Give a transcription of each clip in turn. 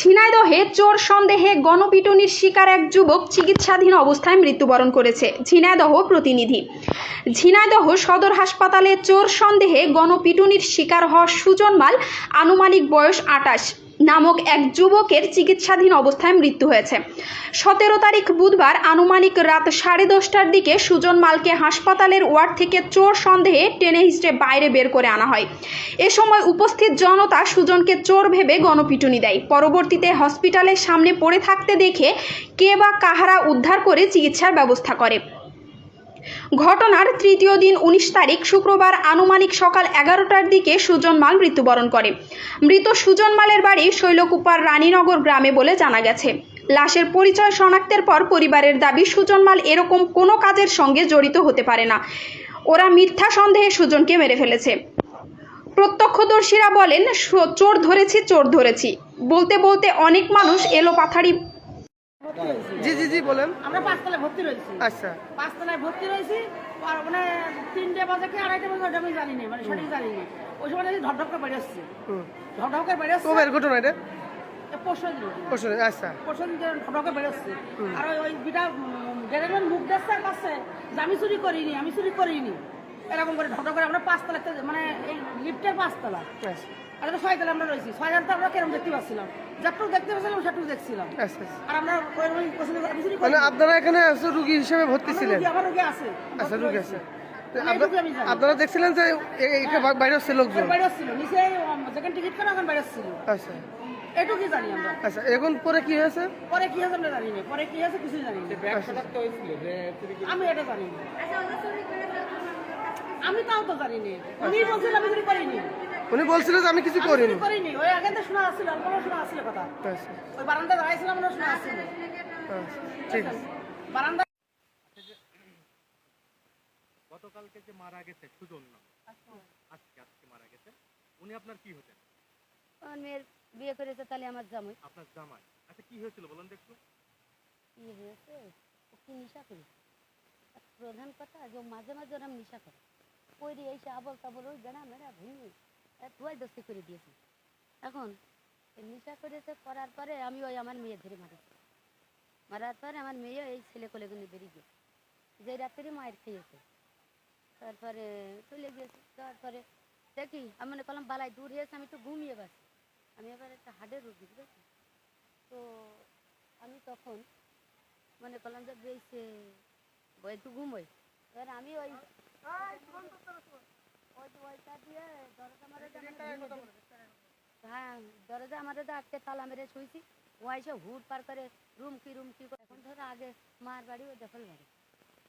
ঝিনাইদহে চোর সন্দেহে গণপিটুনির শিকার এক যুবক চিকিৎসাধীন অবস্থায় মৃত্যুবরণ করেছে। ঝিনাইদহ প্রতিনিধি। ঝিনাইদহ সদর হাসপাতালে চোর সন্দেহে গণপিটুনির শিকার হওয়া সুজন মাল আনুমানিক বয়স আটাশ। নামক এক যুবকের চিকিৎসাধীন অবস্থায় মৃত্যু হয়েছে। সতেরো তারিখ বুধবার আনুমানিক রাত সাড়ে দশটার দিকে সুজন মালকে হাসপাতালের ওয়ার্ড থেকে চোর সন্দেহে টেনে হিস্ট্রে বাইরে বের করে আনা হয়। এ সময় উপস্থিত জনতা সুজনকে চোর ভেবে গণপিটুনি দেয়। পরবর্তীতে হসপিটালের সামনে পড়ে থাকতে দেখে কে বা কাহারা উদ্ধার করে চিকিৎসার ব্যবস্থা করে। ঘটনার তৃতীয় দিন উনিশ তারিখ শুক্রবার আনুমানিক সকাল এগারোটার দিকে সুজন মাল মৃত্যুবরণ করে। মৃত সুজন মালের বাড়ি শৈলকুপার রানীনগর গ্রামে বলে জানা গেছে। লাশের পরিচয় শনাক্তের পর পরিবারের দাবি, সুজন মাল এরকম কোনো কাজের সঙ্গে জড়িত হতে পারে না। ওরা মিথ্যা সন্দেহে সুজনকে মেরে ফেলেছে। প্রত্যক্ষদর্শীরা বলেন চোর ধরেছি চোর ধরেছি। বলতে বলতে অনেক মানুষ এলো পাথারি জি জি জি বলেন। আমরা পাঁচতলায় ভর্তি রয়েছি। আচ্ছা। পাঁচতলায় ভর্তি রয়েছি আর মানে তিনটে বাজে কি আড়াইটে বাজে ওটা আমি জানি না মানে সঠিক জানি না। ওই সময় ঢকঢক করে বেড়ে আসছে। হুম। ঢকঢক করে বেড়ে আসছে। কবের ঘটনা। এটা আচ্ছা। করে বেড়ে আসছে। আর ওই- বিটা মুখ দেখছে আর কাছে যে আমি চুরি করিনি আমি চুরি করিনি। এরকম করে ঢকঢক করে আমরা পাঁচতলা মানে এই লিফটের পাঁচতলা। আচ্ছা। আর ছয়তলা আমরা রয়েছি। ছয়তলা তো আমরা কেরম দেখতে পাচ্ছিলাম? দেখতে পাচ্ছিলাম সেটুকু দেখছিলাম। আর আমরা মানে আপনারা এখানে আছে রুগী হিসেবে ভর্তি ছিলেন? আমার রোগী আছে। আচ্ছা রুগী। আপনারা দেখছিলেন যে এখানে বাইরে হচ্ছে লোকজন? বাইরে আসছিল নিচে যেখানে টিকিট ওখানে বাইরে আসছিল আচ্ছা। এটুকুই জানি আমরা। আচ্ছা এখন পরে কি হয়েছে? পরে কি হয়েছে আমরা জানি না। পরে কি হয়েছে কিছুই জানি না। আমি এটা জানি না। আমি তাও তো জানি না উনি বলছিল আমি করিনি। উনি বলছিল যে আমি কিছু করিনি। ওই আগে তো শোনা আসছিল অল্প শোনা আসছিল কথা। আচ্ছা। ওই বারান্দা দাঁড়াইছিলাম আমরা শোনা আসছিল আচ্ছা ঠিক আছে। বারান্দা গতকালকে যে মারা গেছে সুজন নাম আজকে আজকে মারা গেছে। উনি আপনার কি হতেন? আমার মেয়ের বিয়ে করেছে তাহলে আমার জামাই। আপনার জামাই। আচ্ছা কি হয়েছিল বলুন দেখুন কি হয়েছে? ও কি নেশা আর প্রধান কথা যে মাঝে মাঝে ওরম নেশা করে। কইরি এসে আবল তাবল ওই বেড়া মেড়া ভেঙে ধুয়াই দস্তি করে দিয়েছে। এখন নেশা করেছে করার পরে আমি ওই আমার মেয়ে ধরে মারেছি মারার পরে আমার মেয়ে এই ছেলে কোলেগুনি বেরিয়ে গেছে যে রাত্রি মায়ের খেয়েছে। তারপরে চলে গিয়েছে তারপরে দেখি, আমি মনে করলাম, বালাই দূর হয়েছে, আমি একটু ঘুমিয়ে পাচ্ছি আমি এবার একটা হার্টের রোগী বুঝেছি তো আমি তখন মনে করলাম যে, বেশি একটু ঘুমোই এবার আমি ওই হ্যাঁ দরজা আমাদের তো আজকে তালা মেরে শুয়েছি ও এসে হুট পার করে রুম কি রুম কি এখন ধরো আগে মার বাড়ি ও দখল বাড়ি।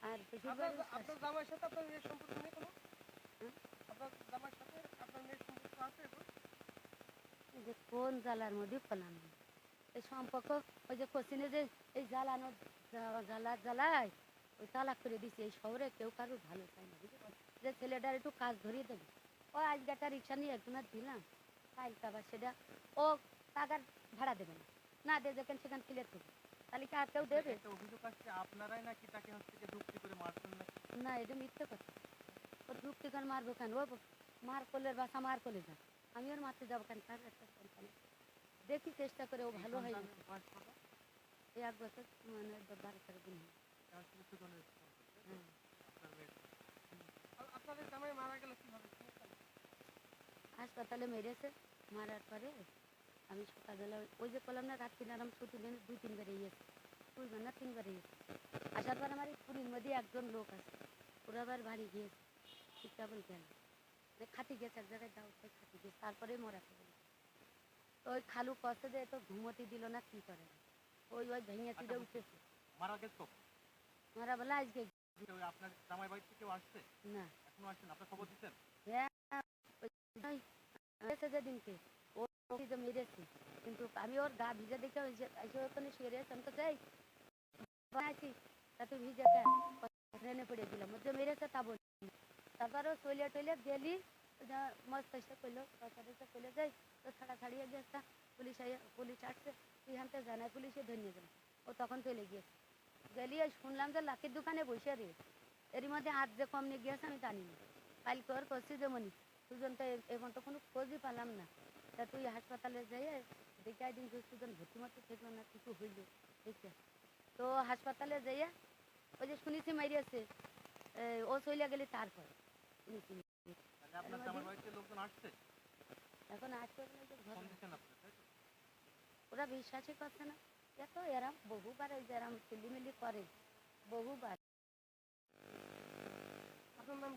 আর শ্বশুর বাড়ি আপনার জামাইয়ের সাথে আপনার মেয়ের সম্পর্ক নেই কোনো? আপনার জামাইয়ের সাথে আপনার মেয়ের সম্পর্ক আছে যে কোন জ্বালার মধ্যে ফলানো এই সম্পর্ক ওই যে কোচিনে যে এই জ্বালানো জ্বালা জ্বালায় ওই তালাক করে দিচ্ছে এই শহরে কেউ কারও ভালো চায় না বুঝলি যে ছেলেটার একটু কাজ ধরিয়ে দেবে। ও আজকে একটা রিক্সা নিয়ে একজনের দিলাম কালকে আবার সেটা ও টাকার ভাড়া দেবে না। না দিয়ে যেখানে সেখানে ক্লিয়ার করবে। তাহলে কি আর কেউ দেবে? অভিযোগ আসছে আপনারাই নাকি তাকে হচ্ছে যে যুক্তি করে মারছেন না এটা মিথ্যে কথা। ও যুক্তি করে মারবো কেন? ও মার করলে বাসা মার করলে যা। আমি ওর মারতে যাব কেন? কার একটা সন্তান দেখি চেষ্টা করে ও ভালো হয় এক বছর মানে বারো তেরো দিন হ্যাঁ মারা হাসপাতালে মেরেছে মারার পরে আমি সকালবেলা ওই- যে করলাম না রাত্রি আরাম ছুটি নেন দুই তিনবার গিয়েছে দুইবার না তিনবার গিয়েছে আসার পর আমার এই পুরীর মধ্যে একজন লোক আছে ওরা আবার বাড়ি গিয়েছে। ঠিক কেবল যে খাটি গেছে এক জায়গায় দাও তো খাটি গেছে তারপরে মরাতে বলে তো ওই খালু কষ্ট যে তো ঘুমোতে দিল না কি করে? ওই ওই ভেঙে চিড়ে উঠেছে। মারা গেছে কখন বলে আজকে আপনার জামাই বাড়ি থেকে কেউ আসছে? না। এখনও আসছেন? আপনার খবর দিচ্ছেন? এসে যেদিনকে। ও যে মেরেছে। কিন্তু আমি ওর গা ভিজে দেখে ওই যে ওখানে শুয়ে রয়েছে। আমি তো যাই। বানাইছি তা তুই ভিজে কে ট্রেনে পড়ে দিলাম ওর যে মেরেছে তা বলি। তারপর ও টয়লেট টয়লেট গেলি। মস্ত এসে কইলো এসে যাই তো ছাড়া ছাড়িয়ে গেছে। পুলিশ পুলিশ আসছে। তুই হানতে জানাই পুলিশে গেল ও তখন চলে গিয়েছে। গেলি ওই শুনলাম যে লাকির দোকানে বসে রে এরই মধ্যে আজ যে কম নিয়ে গিয়েছে আমি জানি না। কালকে ওর করছি যেমনই দুজন তো এখন তো কোনো খোঁজই পেলাম না। তা তুই হাসপাতালে যাই দেখে একদিন সুজন ভর্তি মারতে থাকল না কিছু হইল দেখে তো হাসপাতালে যাইয়া ওই যে শুনেছি মাইরিয়াছে ও চলিয়া গেলে তারপর। আসছে? এখন? ওরা বিশ্বাসই করছে না। এত এরা বহুবার ওই যে এরম করে বহুবার। আপনার নাম?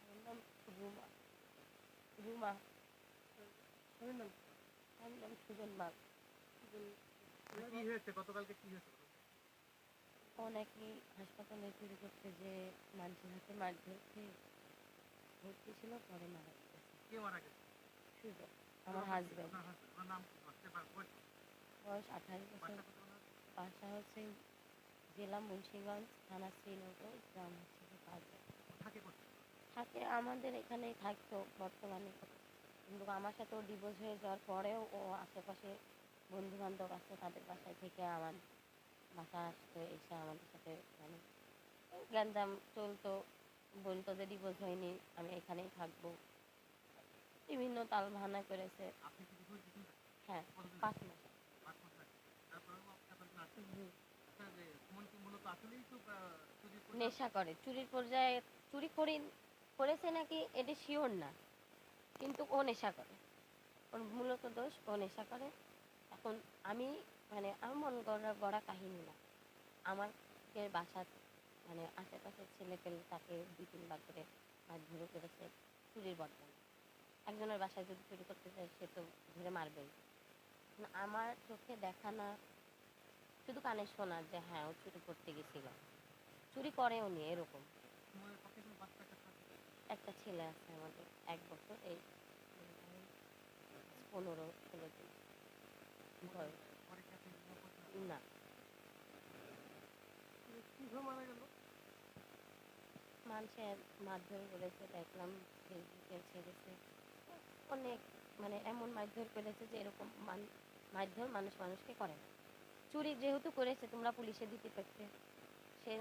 আমার নাম রুমা। রুমা। নাম? আমার নাম সুজন বাগ কি হয়েছে? গতকালকে কি হয়েছে? ও নাকি হাসপাতালে চুরি করতে যে মানুষের হাতে মার ধরতে ভর্তি ছিল পরে মারা গেছে। কে মারা গেছে? সুজন আমার নাম বা বয়স? আঠাশ বছর? বাসা হচ্ছে জেলা মুন্সিগঞ্জ থানা শ্রীনগর গ্রাম হচ্ছে থাকে আমাদের এখানে থাকতো বর্তমানে। কিন্তু আমার সাথে ও ডিভোর্স হয়ে যাওয়ার পরেও ও আশেপাশে বন্ধু বান্ধব আছে তাদের বাসায় থেকে আমার বাসা আসতো এসে আমাদের সাথে মানে গ্যাঞ্জাম চলতো। বলতো যে ডিভোর্স হয়নি আমি এখানেই থাকব। বিভিন্ন তাল ভানা করেছে? হ্যাঁ পাঁচ মাস। নেশা করে। চুরির পর্যায়ে চুরি করি, করেছে নাকি এটা শিওর না। কিন্তু ও নেশা করে। ওর মূলত দোষ, ও নেশা করে। এখন আমি মানে আমার মন গড়া গড়া কাহিনী না। আমার বাসার মানে আশেপাশের ছেলে পেলে তাকে দুই তিনবার করে মাছ ধরে করেছে চুরির বদলে। একজনের বাসায় যদি চুরি করতে চায় সে তো ধরে মারবেই। আমার চোখে দেখা না শুধু কানে শোনা যে হ্যাঁ ও চুরি করতে গেছিল। চুরি করেও নি এরকম? একটা ছেলে আছে আমাদের এক বছর এই পনেরো ষোলো দিন। বয়স? না। মানুষের মারধর করেছে দেখলাম ফেসবুকে ছেড়েছে। অনেক মানে এমন মারধর করেছে যে এরকম মারধর মানুষ মানুষকে করে না। চুরি যেহেতু করেছে তোমরা পুলিশে দিতে পারতে। সে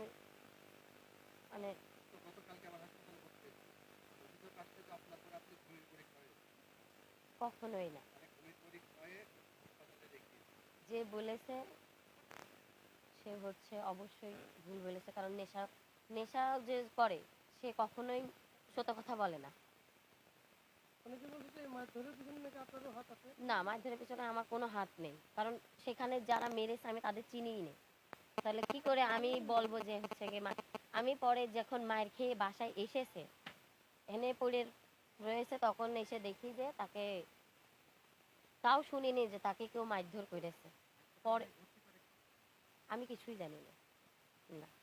মানে কখনোই না। মানে যে বলেছে সে হচ্ছে অবশ্যই ভুল বলেছে। কারণ নেশা নেশা যে করে সে কখনোই সত্য কথা বলে না। না মারধরের পিছনে আমার কোনো হাত নেই। কারণ সেখানে যারা মেরেছে আমি তাদের চিনিই নেই। তাহলে কি করে আমি বলব যে হচ্ছে মা- আমি পরে যখন মায়ের খেয়ে বাসায় এসেছে, এনে পড়ে রয়েছে তখন এসে দেখি যে তাকে, তাও শুনিনি যে তাকে কেউ মারধর করেছে। পরে, আমি কিছুই জানি না। না।